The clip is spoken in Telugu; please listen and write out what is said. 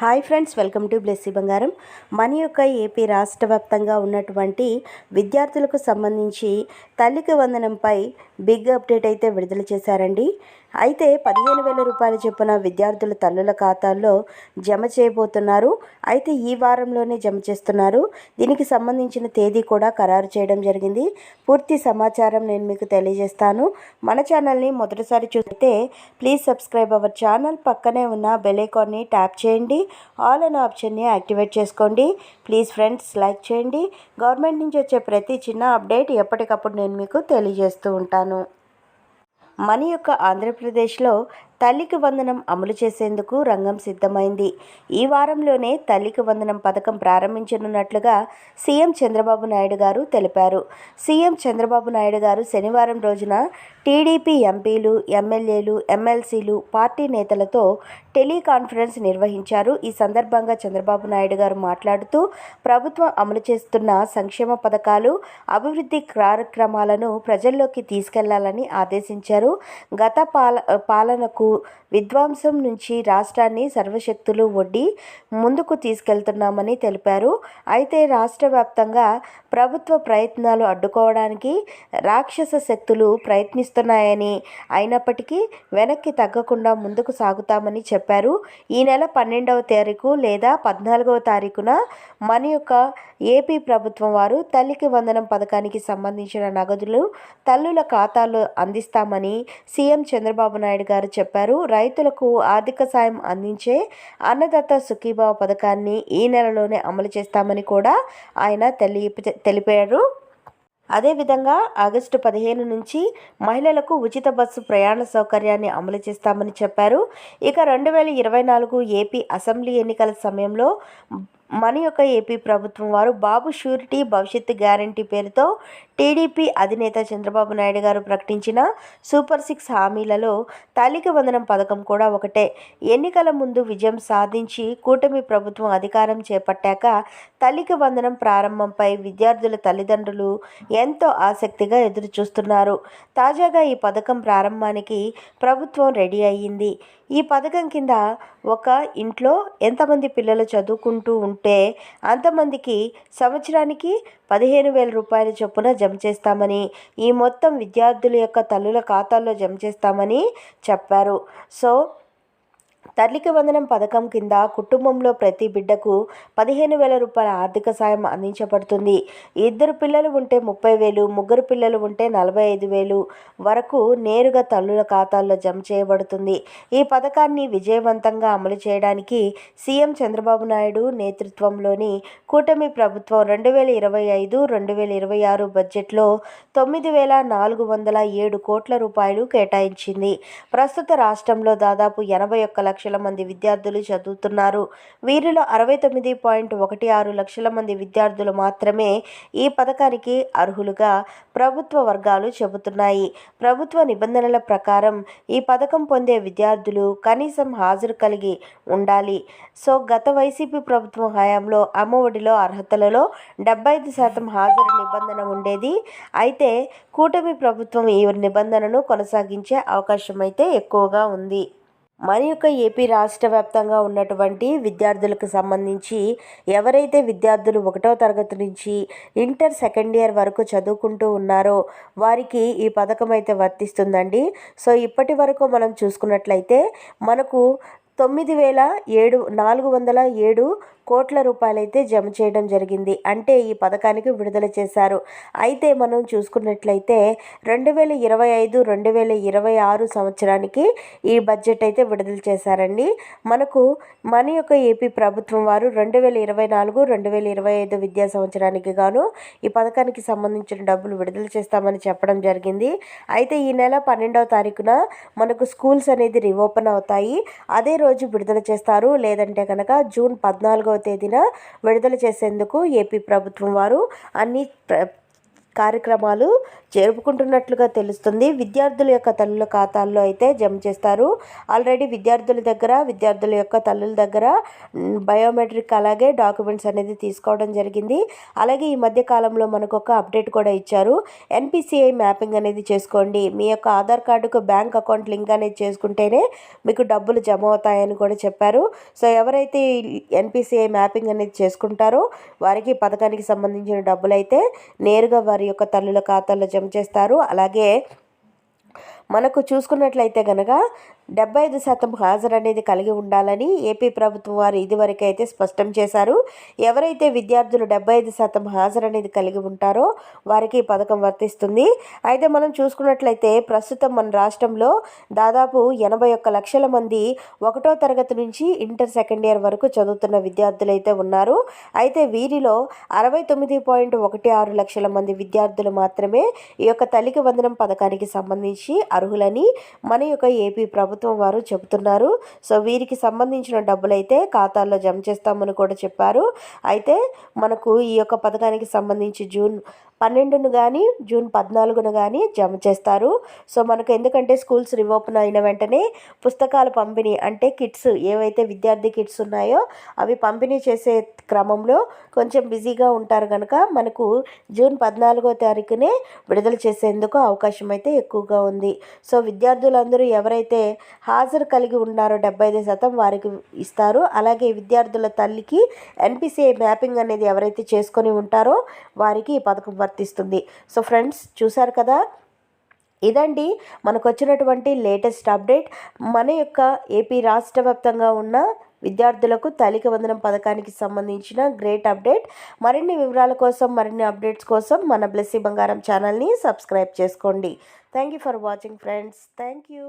Hi friends welcome to Blessy బంగారం. మన యొక్క ఏపీ రాష్ట్ర వ్యాప్తంగా ఉన్నటువంటి విద్యార్థులకు సంబంధించి తల్లికి వందనంపై బిగ్ అప్డేట్ అయితే విడుదల చేశారండి. అయితే పదిహేను వేల రూపాయలు చొప్పున విద్యార్థుల తల్లుల ఖాతాల్లో జమ చేయబోతున్నారు. అయితే ఈ వారంలోనే జమ చేస్తున్నారు. దీనికి సంబంధించిన తేదీ కూడా ఖరారు చేయడం జరిగింది. పూర్తి సమాచారం నేను మీకు తెలియజేస్తాను. మన ఛానల్ని మొదటిసారి చూస్తే ప్లీజ్ సబ్స్క్రైబ్ అవర్ ఛానల్. పక్కనే ఉన్న బెల్ ఐకాన్ని ట్యాప్ చేయండి. ఆల్ అనే ఆప్షన్ని యాక్టివేట్ చేసుకోండి. ప్లీజ్ ఫ్రెండ్స్ లైక్ చేయండి. గవర్నమెంట్ నుంచి వచ్చే ప్రతి చిన్న అప్డేట్ ఎప్పటికప్పుడు నేను మీకు తెలియజేస్తూ ఉంటాను. మన యొక్క ఆంధ్రప్రదేశ్లో తల్లికి వందనం అమలు చేసేందుకు రంగం సిద్ధమైంది. ఈ వారంలోనే తల్లికి వందనం పథకం ప్రారంభించనున్నట్లుగా సీఎం చంద్రబాబు నాయుడు గారు తెలిపారు. సీఎం చంద్రబాబు నాయుడు గారు శనివారం రోజున టీడీపీ ఎంపీలు ఎమ్మెల్యేలు ఎమ్మెల్సీలు పార్టీ నేతలతో టెలికాన్ఫరెన్స్ నిర్వహించారు. ఈ సందర్భంగా చంద్రబాబు నాయుడు గారు మాట్లాడుతూ ప్రభుత్వం అమలు చేస్తున్న సంక్షేమ పథకాలు అభివృద్ధి కార్యక్రమాలను ప్రజల్లోకి తీసుకెళ్ళాలని ఆదేశించారు. గత పాల పాలనకు విధ్వంసం నుంచి రాష్ట్రాన్ని సర్వశక్తులు ఒడ్డి ముందుకు తీసుకెళ్తున్నామని తెలిపారు. అయితే రాష్ట్ర వ్యాప్తంగా ప్రభుత్వ ప్రయత్నాలు అడ్డుకోవడానికి రాక్షస శక్తులు ప్రయత్నిస్తున్నాయని అయినప్పటికీ వెనక్కి తగ్గకుండా ముందుకు సాగుతామని చెప్పారు. ఈ నెల పన్నెండవ తారీఖు లేదా పద్నాలుగవ తారీఖున మన యొక్క ఏపీ ప్రభుత్వం వారు తల్లికి వందనం పథకానికి సంబంధించిన నగదులు తల్లుల ఖాతాలో అందిస్తామని సీఎం చంద్రబాబు నాయుడు గారు చెప్పారు. రైతులకు ఆర్థిక సాయం అందించే అన్నదాత సుఖీభావ పథకాన్ని ఈ నెలలోనే అమలు చేస్తామని కూడా ఆయన తెలియ తెలిపారు. అదేవిధంగా ఆగస్టు పదిహేను నుంచి మహిళలకు ఉచిత బస్సు ప్రయాణ సౌకర్యాన్ని అమలు చేస్తామని చెప్పారు. ఇక రెండు వేల ఇరవై నాలుగు ఏపీ అసెంబ్లీ ఎన్నికల సమయంలో మన యొక్క ఏపీ ప్రభుత్వం వారు బాబు షూరిటీ భవిష్యత్తు గ్యారంటీ పేరుతో టీడీపీ అధినేత చంద్రబాబు నాయుడు గారు ప్రకటించిన సూపర్ సిక్స్ హామీలలో తాలిక వందనం పథకం కూడా ఒకటే. ఎన్నికల ముందు విజయం సాధించి కూటమి ప్రభుత్వం అధికారం చేపట్టాక తల్లికి వందనం ప్రారంభంపై విద్యార్థుల తల్లిదండ్రులు ఎంతో ఆసక్తిగా ఎదురుచూస్తున్నారు. తాజాగా ఈ పథకం ప్రారంభానికి ప్రభుత్వం రెడీ అయ్యింది. ఈ పథకం కింద ఒక ఇంట్లో ఎంతమంది పిల్లలు చదువుకుంటూ ఉంటే అంతమందికి సంవత్సరానికి పదిహేను వేల రూపాయల చొప్పున జమ చేస్తామని ఈ మొత్తం విద్యార్థుల యొక్క తల్లుల ఖాతాల్లో జమ చేస్తామని చెప్పారు. సో తల్లికి వందనం పథకం కింద కుటుంబంలో ప్రతి బిడ్డకు పదిహేను వేల రూపాయల ఆర్థిక సాయం అందించబడుతుంది. ఇద్దరు పిల్లలు ఉంటే ముప్పై వేలు ముగ్గురు పిల్లలు ఉంటే నలభై ఐదు వేలు వరకు నేరుగా తల్లుల ఖాతాల్లో జమ చేయబడుతుంది. ఈ పథకాన్ని విజయవంతంగా అమలు చేయడానికి సీఎం చంద్రబాబు నాయుడు నేతృత్వంలోని కూటమి ప్రభుత్వం రెండు వేల ఇరవై ఐదు రెండు వేల ఇరవై ఆరు బడ్జెట్లో తొమ్మిది వేల నాలుగు వందల ఏడు కోట్ల రూపాయలు కేటాయించింది. ప్రస్తుత రాష్ట్రంలో దాదాపు ఎనభై ఒక్క లక్షల లక్షల మంది విద్యార్థులు చదువుతున్నారు. వీరిలో అరవై తొమ్మిది పాయింట్ ఒకటి ఆరు లక్షల మంది విద్యార్థులు మాత్రమే ఈ పథకానికి అర్హులుగా ప్రభుత్వ వర్గాలు చెబుతున్నాయి. ప్రభుత్వ నిబంధనల ప్రకారం ఈ పథకం పొందే విద్యార్థులు కనీసం హాజరు కలిగి ఉండాలి. సో గత వైసీపీ ప్రభుత్వం హయాంలో అమ్మఒడిలో అర్హతలలో డెబ్బై ఐదు శాతం హాజరు నిబంధన ఉండేది. అయితే కూటమి ప్రభుత్వం ఈ నిబంధనను కొనసాగించే అవకాశం అయితే ఎక్కువగా ఉంది. మరి యొక్క ఏపీ రాష్ట్ర వ్యాప్తంగా ఉన్నటువంటి విద్యార్థులకు సంబంధించి ఎవరైతే విద్యార్థులు ఒకటో తరగతి నుంచి ఇంటర్ సెకండ్ ఇయర్ వరకు చదువుకుంటూ ఉన్నారో వారికి ఈ పథకం అయితే వర్తిస్తుందండి. సో ఇప్పటి వరకు మనం చూసుకున్నట్లయితే మనకు తొమ్మిది వేల ఏడు నాలుగు వందల ఏడు కోట్ల రూపాయలైతే జమ చేయడం జరిగింది. అంటే ఈ పథకానికి విడుదల చేశారు. అయితే మనం చూసుకున్నట్లయితే రెండు వేల ఇరవై ఐదు రెండు వేల ఇరవై ఆరు సంవత్సరానికి ఈ బడ్జెట్ అయితే విడుదల చేశారండి. మనకు మన యొక్క ఏపీ ప్రభుత్వం వారు రెండు వేల ఇరవై నాలుగు రెండు వేల ఇరవై ఐదు విద్యా సంవత్సరానికి గాను ఈ పథకానికి సంబంధించిన డబ్బులు విడుదల చేస్తామని చెప్పడం జరిగింది. అయితే ఈ నెల పన్నెండవ తారీఖున మనకు స్కూల్స్ అనేది రీఓపెన్ అవుతాయి. అదే రోజు రోజు విడుదల చేస్తారు. లేదంటే కనుక జూన్ పద్నాలుగవ తేదీన విడుదల చేసేందుకు ఏపీ ప్రభుత్వం వారు అన్ని కార్యక్రమాలు జరుపుకుంటున్నట్లుగా తెలుస్తుంది. విద్యార్థుల యొక్క తల్లుల ఖాతాల్లో అయితే జమ చేస్తారు. ఆల్రెడీ విద్యార్థుల దగ్గర విద్యార్థుల యొక్క తల్లుల దగ్గర బయోమెట్రిక్ అలాగే డాక్యుమెంట్స్ అనేది తీసుకోవడం జరిగింది. అలాగే ఈ మధ్య కాలంలో మనకు ఒక అప్డేట్ కూడా ఇచ్చారు. ఎన్పిసిఐ మ్యాపింగ్ అనేది చేసుకోండి. మీ యొక్క ఆధార్ కార్డుకు బ్యాంక్ అకౌంట్ లింక్ అనేది చేసుకుంటేనే మీకు డబ్బులు జమ అవుతాయని కూడా చెప్పారు. సో ఎవరైతే ఎన్పిసిఐ మ్యాపింగ్ అనేది చేసుకుంటారో వారికి పథకానికి సంబంధించిన డబ్బులు అయితే నేరుగా వారి యొక్క తల్లుల ఖాతాల్లో జమ చేస్తారు. అలాగే మనకు చూసుకున్నట్లయితే గనక డెబ్బై ఐదు శాతం హాజరు అనేది కలిగి ఉండాలని ఏపీ ప్రభుత్వం వారు ఇదివరకైతే అయితే స్పష్టం చేశారు. ఎవరైతే విద్యార్థులు డెబ్బై ఐదు శాతం హాజరు అనేది కలిగి ఉంటారో వారికి ఈ పథకం వర్తిస్తుంది. అయితే మనం చూసుకున్నట్లయితే ప్రస్తుతం మన రాష్ట్రంలో దాదాపు ఎనభై ఒక్క లక్షల మంది ఒకటో తరగతి నుంచి ఇంటర్ సెకండ్ ఇయర్ వరకు చదువుతున్న విద్యార్థులు అయితే ఉన్నారు. అయితే వీరిలో అరవై తొమ్మిది పాయింట్ ఒకటి ఆరు లక్షల మంది విద్యార్థులు మాత్రమే ఈ యొక్క తల్లికి వందనం పథకానికి సంబంధించి అర్హులని. మన యొక్క ఏపీ ప్రభుత్వం ప్రభుత్వం వారు చెబుతున్నారు. సో వీరికి సంబంధించిన డబ్బులైతే ఖాతాల్లో జమ చేస్తామని కూడా చెప్పారు. అయితే మనకు ఈ యొక్క పథకానికి సంబంధించి జూన్ పన్నెండును కానీ జూన్ పద్నాలుగున కానీ జమ చేస్తారు. సో మనకు ఎందుకంటే స్కూల్స్ రివోపెన్ అయిన వెంటనే పుస్తకాల పంపిణీ అంటే కిట్స్ ఏవైతే విద్యార్థి కిట్స్ ఉన్నాయో అవి పంపిణీ చేసే క్రమంలో కొంచెం బిజీగా ఉంటారు కనుక మనకు జూన్ పద్నాలుగో తారీఖునే విడుదల చేసేందుకు అవకాశం అయితే ఎక్కువగా ఉంది. సో విద్యార్థులందరూ ఎవరైతే హాజరు కలిగి ఉన్నారో డెబ్బై ఐదు శాతం వారికి ఇస్తారు. అలాగే విద్యార్థుల తల్లికి ఎన్పిసిఐ మ్యాపింగ్ అనేది ఎవరైతే చేసుకొని ఉంటారో వారికి ఈ పథకం వర్తిస్తుంది. సో ఫ్రెండ్స్ చూసారు కదా? ఇదండి మనకు వచ్చినటువంటి లేటెస్ట్ అప్డేట్. మన యొక్క ఏపీ రాష్ట్ర వ్యాప్తంగా ఉన్న విద్యార్థులకు తలిక వందనం పథకానికి సంబంధించిన గ్రేట్ అప్డేట్. మరిన్ని వివరాల కోసం మరిన్ని అప్డేట్స్ కోసం మన బ్లెస్సీ బంగారం ఛానల్ని సబ్స్క్రైబ్ చేసుకోండి. Thank you for watching friends. Thank you